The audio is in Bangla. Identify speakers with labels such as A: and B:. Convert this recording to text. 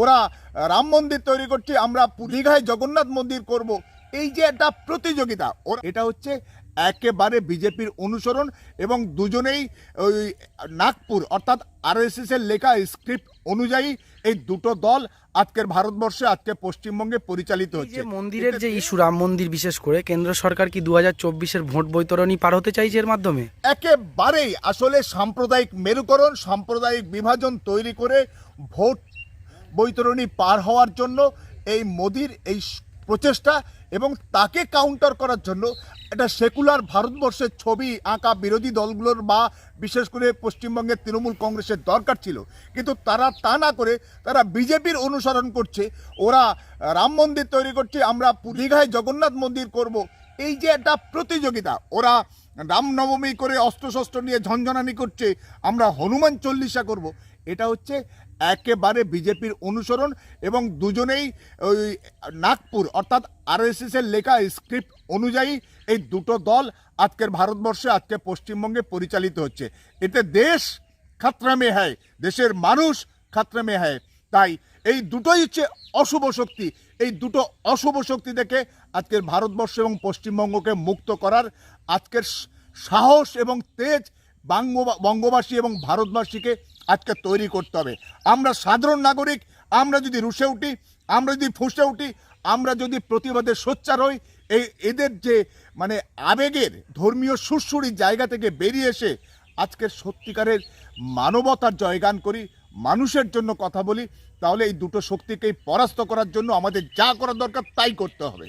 A: ওরা রাম মন্দির তৈরি করছে আমরা দীঘায় জগন্নাথ মন্দির করব। এই যে একটা প্রতিযোগিতা ওর এটা হচ্ছে একেবারে বিজেপির অনুসরণ এবং দুজনেই ওই নাগপুর অর্থাৎ আরএসএস এর লেখা স্ক্রিপ্ট অনুযায়ী এই দুটো দল আজকের ভারতবর্ষে আজকে পশ্চিমবঙ্গে পরিচালিত হচ্ছে।
B: মন্দিরের যে ইস্যু রাম মন্দির বিশেষ করে কেন্দ্র সরকার কি দু হাজার চব্বিশের ভোট বৈতরণী পার হতে চাইছে এর মাধ্যমে?
A: একেবারেই আসলে সাম্প্রদায়িক মেরুকরণ সাম্প্রদায়িক বিভাজন তৈরি করে ভোট বৈতরণী পার হওয়ার জন্য এই মোদির এই প্রচেষ্টা এবং তাকে কাউন্টার করার জন্য একটা সেকুলার ভারতবর্ষের ছবি আঁকা বিরোধী দলগুলোর বা বিশেষ করে পশ্চিমবঙ্গের তৃণমূল কংগ্রেসের দরকার ছিল। কিন্তু তারা তা না করে তারা বিজেপির অনুসরণ করছে। ওরা রাম মন্দির তৈরি করছে, আমরা দীঘায় জগন্নাথ মন্দির করব। এই যে একটা প্রতিযোগিতা, ওরা রামনবমী করে অস্ত্রশস্ত্র নিয়ে ঝঞ্ঝনানি করছে, আমরা হনুমান চল্লিশা করব। এটা হচ্ছে একেবারে বিজেপির অনুসরণ এবং দুজনেই ওই নাগপুর অর্থাৎ আরএসএস এর লেখা স্ক্রিপ্ট অনুযায়ী এই দুটো দল আজকের ভারতবর্ষে, আজকে পশ্চিমবঙ্গে পরিচালিত হচ্ছে। এতে দেশ খাতরা মে হ্যায়, দেশের মানুষ খাতরা মে হ্যায়। তাই এই দুটোই হচ্ছে অশুভ শক্তি। এই দুটো অশুভ শক্তি থেকে আজকের ভারতবর্ষ এবং পশ্চিমবঙ্গকে মুক্ত করার আজকের সাহস এবং তেজ বাঙ্গ- বঙ্গবাসী এবং ভারতবাসীকে আজকে তৈরি করতে হবে। আমরা সাধারণ নাগরিক, আমরা যদি রুশে উঠি, আমরা যদি ফুঁসে উঠি, আমরা যদি প্রতিবাদে সোচ্চার হই, এই এদের যে মানে আবেগের ধর্মীয় সুরসুরির জায়গা থেকে বেরিয়ে এসে আজকের সত্যিকারের মানবতার জয়গান করি, মানুষের জন্য কথা বলি, তাহলে এই দুটো শক্তিকেই পরাস্ত করার জন্য আমাদের যা করা দরকার তাই করতে হবে।